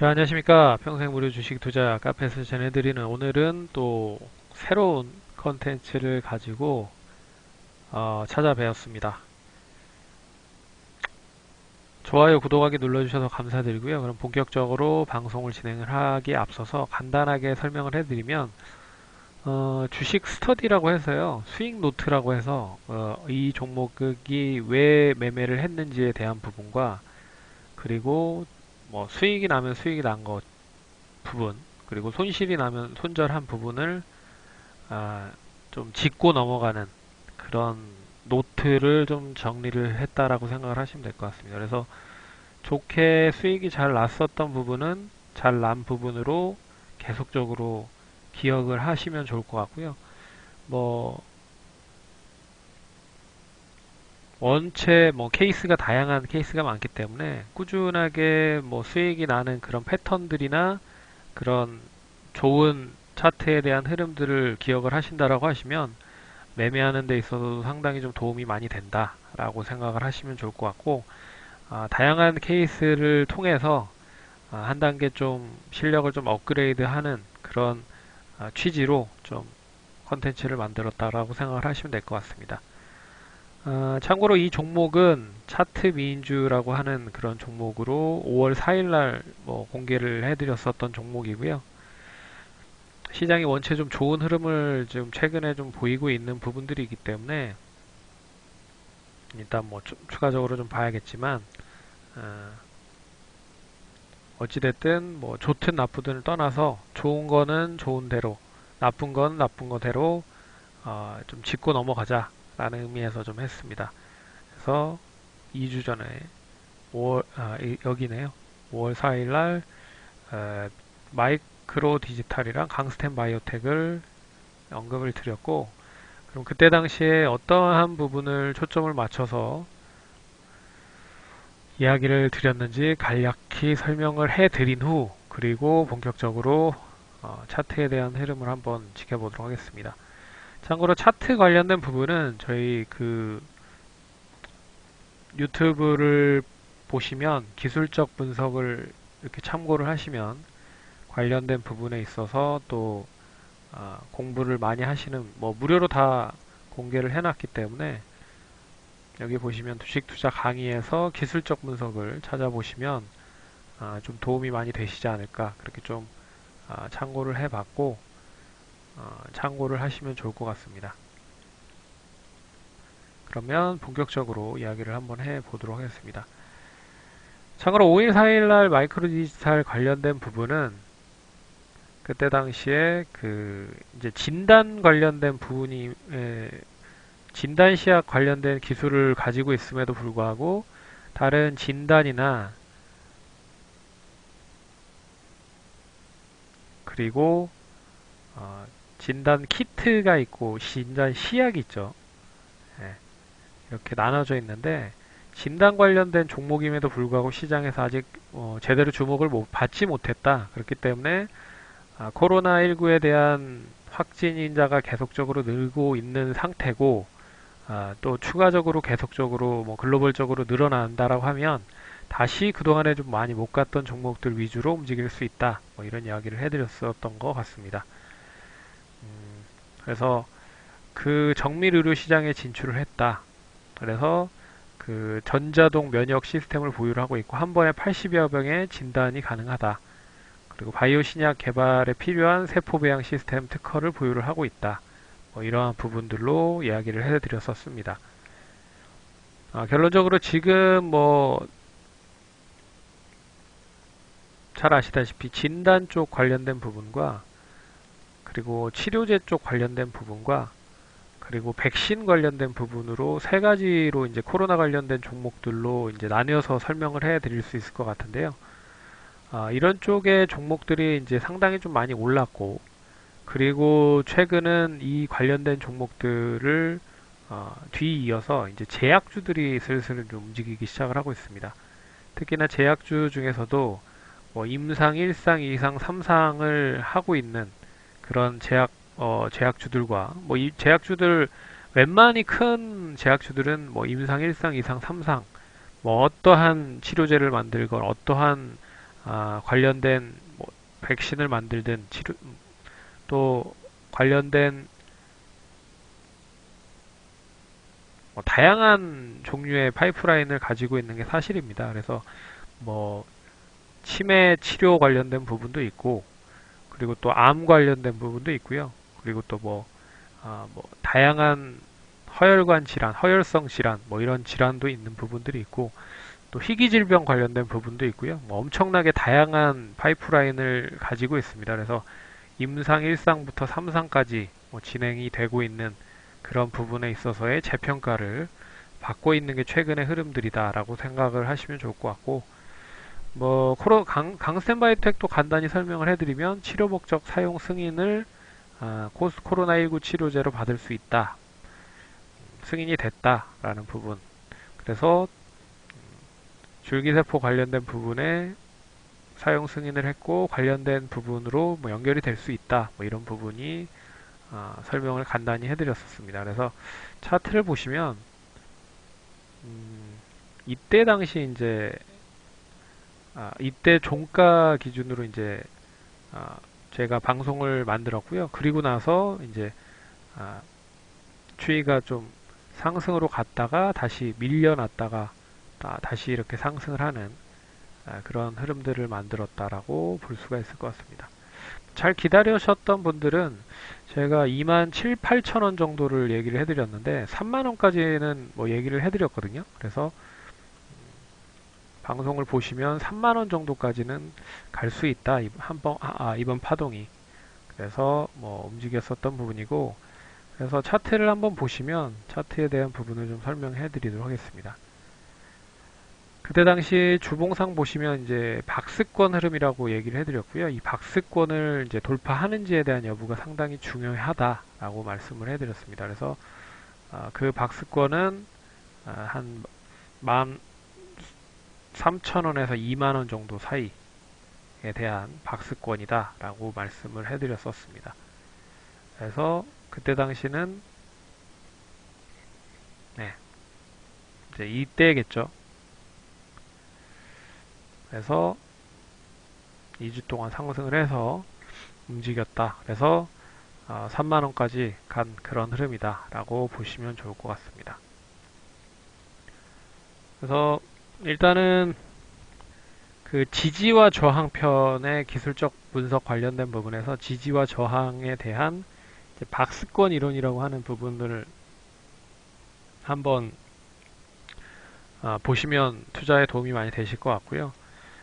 자, 안녕하십니까. 평생 무료 주식 투자 카페에서 전해드리는 오늘은 또 새로운 컨텐츠를 가지고 어, 찾아뵈었습니다. 좋아요, 구독하기 눌러주셔서 감사드리고요. 그럼 본격적으로 방송을 진행을 하기에 앞서서 간단하게 설명을 해드리면 어, 주식 스터디라고 해서요. 스윙 노트라고 해서 어, 이 종목이 왜 매매를 했는지에 대한 부분과 그리고 뭐 수익이 나면 수익이 난 것 부분 그리고 손실이 나면 손절한 부분을 아, 좀 짚고 넘어가는 그런 노트를 좀 정리를 했다라고 생각을 하시면 될 것 같습니다. 그래서 좋게 수익이 잘 났었던 부분은 잘 난 부분으로 계속적으로 기억을 하시면 좋을 것 같고요. 뭐 원체 뭐 케이스가 다양한 케이스가 많기 때문에 꾸준하게 뭐 수익이 나는 그런 패턴들이나 그런 좋은 차트에 대한 흐름들을 기억을 하신다라고 하시면 매매하는 데 있어서 상당히 좀 도움이 많이 된다라고 생각을 하시면 좋을 것 같고 아, 다양한 케이스를 통해서 아, 한 단계 좀 실력을 좀 업그레이드 하는 그런 아, 취지로 좀 컨텐츠를 만들었다라고 생각을 하시면 될 것 같습니다. 어, 참고로 이 종목은 차트 미인주라고 하는 그런 종목으로 5월 4일날 뭐 공개를 해드렸었던 종목이고요. 시장이 원체 좀 좋은 흐름을 좀 최근에 좀 보이고 있는 부분들이 있기 때문에 일단 뭐 추가적으로 좀 봐야겠지만 어, 어찌됐든 뭐 좋든 나쁘든을 떠나서 좋은 거는 좋은 대로 나쁜 건 나쁜 거대로 어, 좀 짚고 넘어가자 라는 의미에서 좀 했습니다. 그래서 2주 전에 5월, 아, 여기네요. 5월 4일 날 에, 마이크로 디지털이랑 강스텐 바이오텍을 언급을 드렸고 그럼 그때 당시에 어떠한 부분을 초점을 맞춰서 이야기를 드렸는지 간략히 설명을 해 드린 후 그리고 본격적으로 어, 차트에 대한 흐름을 한번 지켜보도록 하겠습니다. 참고로 차트 관련된 부분은 저희 그 유튜브를 보시면 기술적 분석을 이렇게 참고를 하시면 관련된 부분에 있어서 또 어, 공부를 많이 하시는 뭐 무료로 다 공개를 해놨기 때문에 여기 보시면 주식 투자 강의에서 기술적 분석을 찾아보시면 어, 좀 도움이 많이 되시지 않을까 그렇게 좀 어, 참고를 해봤고 어, 참고를 하시면 좋을 것 같습니다. 그러면 본격적으로 이야기를 한번 해 보도록 하겠습니다. 참고로 5일 4일날 마이크로 디지털 관련된 부분은 그때 당시에 그 이제 진단 관련된 부분이 에, 진단 시약 관련된 기술을 가지고 있음에도 불구하고 다른 진단이나 그리고 어, 진단 키트가 있고 진단 시약이 있죠. 네. 이렇게 나눠져 있는데 진단 관련된 종목임에도 불구하고 시장에서 아직 어, 제대로 주목을 못, 받지 못했다. 그렇기 때문에 아, 코로나19에 대한 확진인자가 계속적으로 늘고 있는 상태고 아, 또 추가적으로 계속적으로 뭐 글로벌적으로 늘어난다라고 하면 다시 그동안에 좀 많이 못 갔던 종목들 위주로 움직일 수 있다. 뭐 이런 이야기를 해드렸었던 것 같습니다. 그래서 그 정밀 의료 시장에 진출을 했다. 그래서 그 전자동 면역 시스템을 보유를 하고 있고 한 번에 80여 병의 진단이 가능하다. 그리고 바이오 신약 개발에 필요한 세포 배양 시스템 특허를 보유를 하고 있다. 뭐 이러한 부분들로 이야기를 해드렸었습니다. 아, 결론적으로 지금 뭐 잘 아시다시피 진단 쪽 관련된 부분과 그리고 치료제 쪽 관련된 부분과 그리고 백신 관련된 부분으로 세 가지로 이제 코로나 관련된 종목들로 이제 나뉘어서 설명을 해 드릴 수 있을 것 같은데요. 아, 이런 쪽의 종목들이 이제 상당히 좀 많이 올랐고, 그리고 최근은 이 관련된 종목들을 어, 뒤이어서 이제 제약주들이 슬슬 좀 움직이기 시작을 하고 있습니다. 특히나 제약주 중에서도 뭐 임상 1상, 2상, 3상을 하고 있는 그런 제약 어, 제약주들과 뭐 이 제약주들 웬만히 큰 제약주들은 뭐 임상 1상, 2상, 3상 뭐 어떠한 치료제를 만들건 어떠한 아, 관련된 뭐 백신을 만들든 치료 또 관련된 뭐 다양한 종류의 파이프라인을 가지고 있는 게 사실입니다. 그래서 뭐 치매 치료 관련된 부분도 있고 그리고 또 암 관련된 부분도 있고요. 그리고 또 뭐 아, 뭐 다양한 허혈관 질환, 허혈성 질환 뭐 이런 질환도 있는 부분들이 있고 또 희귀 질병 관련된 부분도 있고요. 뭐 엄청나게 다양한 파이프라인을 가지고 있습니다. 그래서 임상 1상부터 3상까지 뭐 진행이 되고 있는 그런 부분에 있어서의 재평가를 받고 있는 게 최근의 흐름들이다라고 생각을 하시면 좋을 것 같고 뭐 코로 강, 강스텐바이오텍도 간단히 설명을 해드리면 치료 목적 사용 승인을 아, 코로나19 치료제로 받을 수 있다. 승인이 됐다 라는 부분. 그래서 줄기세포 관련된 부분에 사용 승인을 했고 관련된 부분으로 뭐 연결이 될 수 있다. 뭐 이런 부분이 아, 설명을 간단히 해드렸었습니다. 그래서 차트를 보시면 음, 이때 당시 이제 아, 이때 종가 기준으로 이제 아, 제가 방송을 만들었고요. 그리고 나서 이제 아, 추이가 좀 상승으로 갔다가 다시 밀려났다가 다시 이렇게 상승을 하는 아, 그런 흐름들을 만들었다라고 볼 수가 있을 것 같습니다. 잘 기다리셨던 분들은 제가 2만 7, 8천 원 정도를 얘기를 해드렸는데 3만 원까지는 뭐 얘기를 해드렸거든요. 그래서 방송을 보시면 3만 원 정도까지는 갈 수 있다. 한번 아, 아, 이번 파동이 그래서 뭐 움직였었던 부분이고 그래서 차트를 한번 보시면 차트에 대한 부분을 좀 설명해 드리도록 하겠습니다. 그때 당시 주봉상 보시면 이제 박스권 흐름이라고 얘기를 해드렸고요. 이 박스권을 이제 돌파하는지에 대한 여부가 상당히 중요하다라고 말씀을 해드렸습니다. 그래서 아, 그 박스권은 아, 한 만, 3천원에서 2만원 정도 사이에 대한 박스권이다 라고 말씀을 해드렸었습니다. 그래서 그때 당시는 네 이제 이때겠죠. 그래서 2주 동안 상승을 해서 움직였다. 그래서 어, 3만원까지 간 그런 흐름이다 라고 보시면 좋을 것 같습니다. 그래서 일단은 그 지지와 저항편의 기술적 분석 관련된 부분에서 지지와 저항에 대한 박스권 이론이라고 하는 부분들을 한번 아, 보시면 투자에 도움이 많이 되실 것 같고요.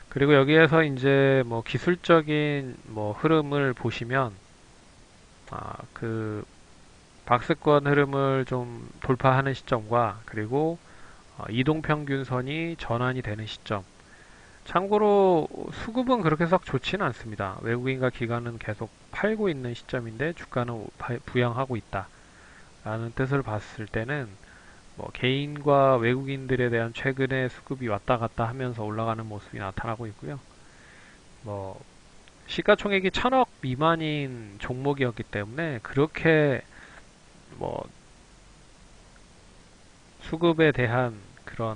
그리고 여기에서 이제 뭐 기술적인 뭐 흐름을 보시면 아, 그 박스권 흐름을 좀 돌파하는 시점과 그리고 어, 이동평균선이 전환이 되는 시점 참고로 수급은 그렇게 썩 좋지는 않습니다. 외국인과 기관은 계속 팔고 있는 시점인데 주가는 부양하고 있다 라는 뜻을 봤을 때는 뭐 개인과 외국인들에 대한 최근의 수급이 왔다 갔다 하면서 올라가는 모습이 나타나고 있고요. 뭐 시가총액이 천억 미만인 종목이었기 때문에 그렇게 뭐 수급에 대한 그런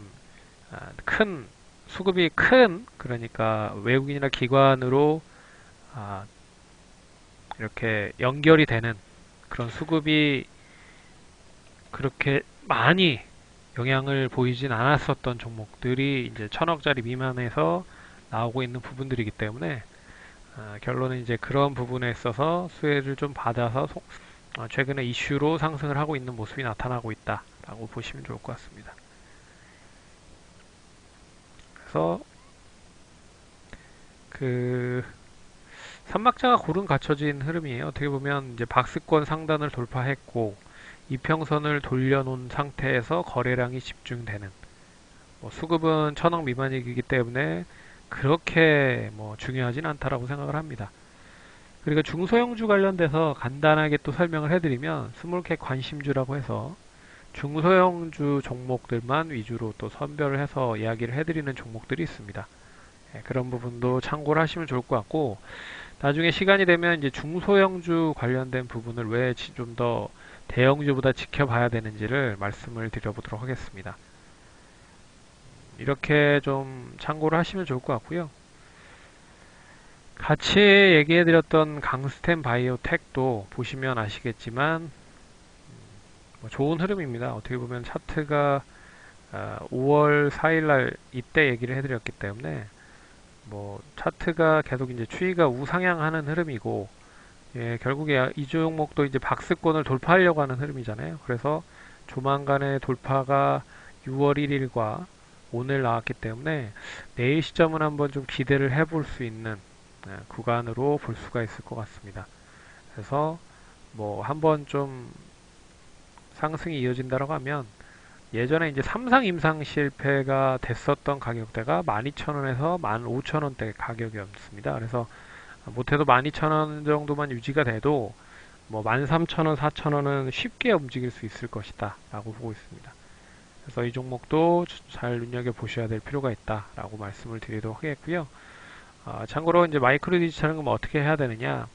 아, 큰 수급이 큰 그러니까 외국인이나 기관으로 아, 이렇게 연결이 되는 그런 수급이 그렇게 많이 영향을 보이진 않았었던 종목들이 이제 천억짜리 미만에서 나오고 있는 부분들이기 때문에 어, 결론은 이제 그런 부분에 있어서 수혜를 좀 받아서 소, 어, 최근에 이슈로 상승을 하고 있는 모습이 나타나고 있다라고 보시면 좋을 것 같습니다. 그래서 그 삼막자가 고른 갖춰진 흐름이에요. 어떻게 보면 이제 박스권 상단을 돌파했고 이평선을 돌려놓은 상태에서 거래량이 집중되는 뭐 수급은 천억 미만이기 때문에 그렇게 뭐 중요하진 않다라고 생각을 합니다. 그리고 중소형주 관련돼서 간단하게 또 설명을 해드리면 스몰캡 관심주라고 해서 중소형주 종목들만 위주로 또 선별을 해서 이야기를 해드리는 종목들이 있습니다. 네, 그런 부분도 참고를 하시면 좋을 것 같고 나중에 시간이 되면 이제 중소형주 관련된 부분을 왜 좀 더 대형주보다 지켜봐야 되는지를 말씀을 드려보도록 하겠습니다. 이렇게 좀 참고를 하시면 좋을 것 같고요. 같이 얘기해 드렸던 강스템 바이오텍도 보시면 아시겠지만 뭐 좋은 흐름입니다. 어떻게 보면 차트가 5월 4일날 이때 얘기를 해드렸기 때문에 뭐 차트가 계속 이제 추이가 우상향하는 흐름이고 예, 결국에 이 종목도 이제 박스권을 돌파하려고 하는 흐름이잖아요. 그래서 조만간의 돌파가 6월 1일과 오늘 나왔기 때문에 내일 시점은 한번 좀 기대를 해볼 수 있는 예, 구간으로 볼 수가 있을 것 같습니다. 그래서 뭐 한번 좀 상승이 이어진다고 하면 예전에 이제 삼상 임상 실패가 됐었던 가격대가 12,000원에서 15,000원대 가격이었습니다. 그래서 못해도 12,000원 정도만 유지가 돼도 뭐 13,000원, 4,000원은 쉽게 움직일 수 있을 것이다 라고 보고 있습니다. 그래서 이 종목도 잘 눈여겨 보셔야 될 필요가 있다 라고 말씀을 드리도록 하겠고요. 아, 참고로 이제 마이크로 디지털은 어떻게 해야 되느냐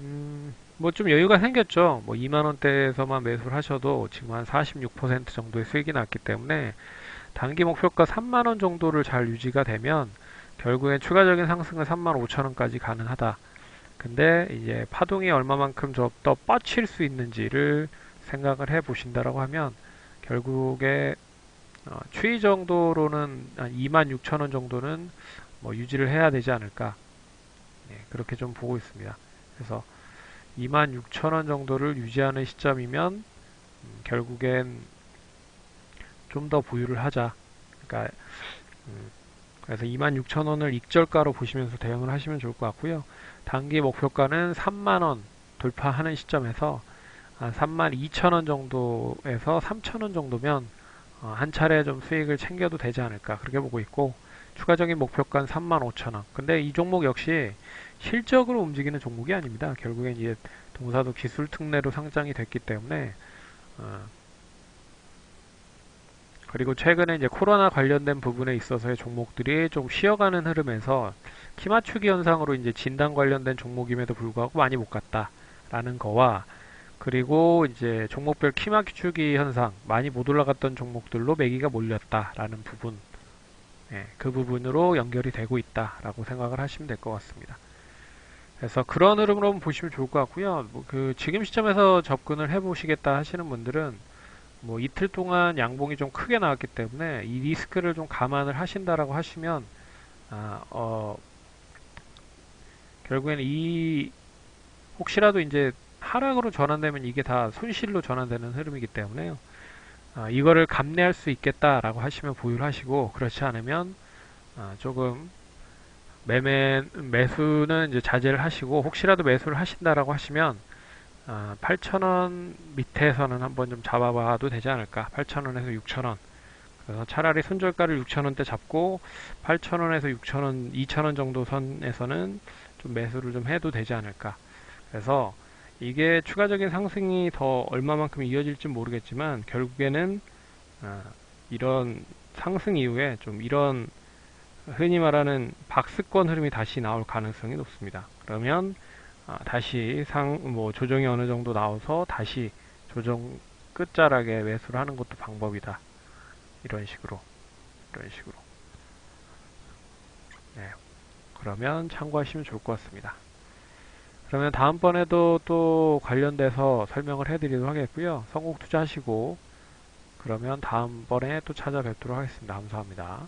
음, 뭐 좀 여유가 생겼죠. 뭐 2만 원대에서만 매수를 하셔도 지금 한 46% 정도의 수익이 났기 때문에 단기 목표가 3만 원 정도를 잘 유지가 되면 결국엔 추가적인 상승은 3만 5천 원까지 가능하다. 근데 이제 파동이 얼마만큼 더 뻗칠 수 있는지를 생각을 해 보신다라고 하면 결국에 어, 추이 정도로는 한 2만 6천 원 정도는 뭐 유지를 해야 되지 않을까 네, 그렇게 좀 보고 있습니다. 그래서 26,000원 정도를 유지하는 시점이면 음, 결국엔 좀 더 보유를 하자. 그러니까 음, 그래서 26,000원을 익절가로 보시면서 대응을 하시면 좋을 것 같고요. 단기 목표가는 3만원 돌파하는 시점에서 한 32,000원 정도에서 3,000원 정도면 어, 한 차례 좀 수익을 챙겨도 되지 않을까 그렇게 보고 있고 추가적인 목표가는 35,000원. 근데 이 종목 역시 실적으로 움직이는 종목이 아닙니다. 결국엔 이제 동사도 기술 특례로 상장이 됐기 때문에 어, 그리고 최근에 이제 코로나 관련된 부분에 있어서의 종목들이 좀 쉬어가는 흐름에서 키 맞추기 현상으로 이제 진단 관련된 종목임에도 불구하고 많이 못 갔다라는 거와 그리고 이제 종목별 키 맞추기 현상 많이 못 올라갔던 종목들로 매기가 몰렸다라는 부분 예, 그 부분으로 연결이 되고 있다라고 생각을 하시면 될 것 같습니다. 그래서 그런 흐름으로 보시면 좋을 것 같고요. 뭐 그 지금 시점에서 접근을 해보시겠다 하시는 분들은 뭐 이틀 동안 양봉이 좀 크게 나왔기 때문에 이 리스크를 좀 감안을 하신다라고 하시면 아, 어, 결국에는 이 혹시라도 이제 하락으로 전환되면 이게 다 손실로 전환되는 흐름이기 때문에요. 아, 이거를 감내할 수 있겠다라고 하시면 보유를 하시고 그렇지 않으면 아, 조금 매매 매수는 이제 자제를 하시고 혹시라도 매수를 하신다라고 하시면 아, 8,000원 밑에서는 한번 좀 잡아봐도 되지 않을까? 8,000원에서 6,000원. 그래서 차라리 손절가를 6,000원대 잡고 8,000원에서 6,000원 2,000원 정도 선에서는 좀 매수를 좀 해도 되지 않을까? 그래서 이게 추가적인 상승이 더 얼마만큼 이어질지 모르겠지만 결국에는 아, 이런 상승 이후에 좀 이런 흔히 말하는 박스권 흐름이 다시 나올 가능성이 높습니다. 그러면 아, 다시 상 뭐 조정이 어느 정도 나와서 다시 조정 끝자락에 매수를 하는 것도 방법이다. 이런 식으로 이런 식으로 네. 그러면 참고하시면 좋을 것 같습니다. 그러면 다음번에도 또 관련돼서 설명을 해드리도록 하겠고요. 성공 투자하시고 그러면 다음번에 또 찾아뵙도록 하겠습니다. 감사합니다.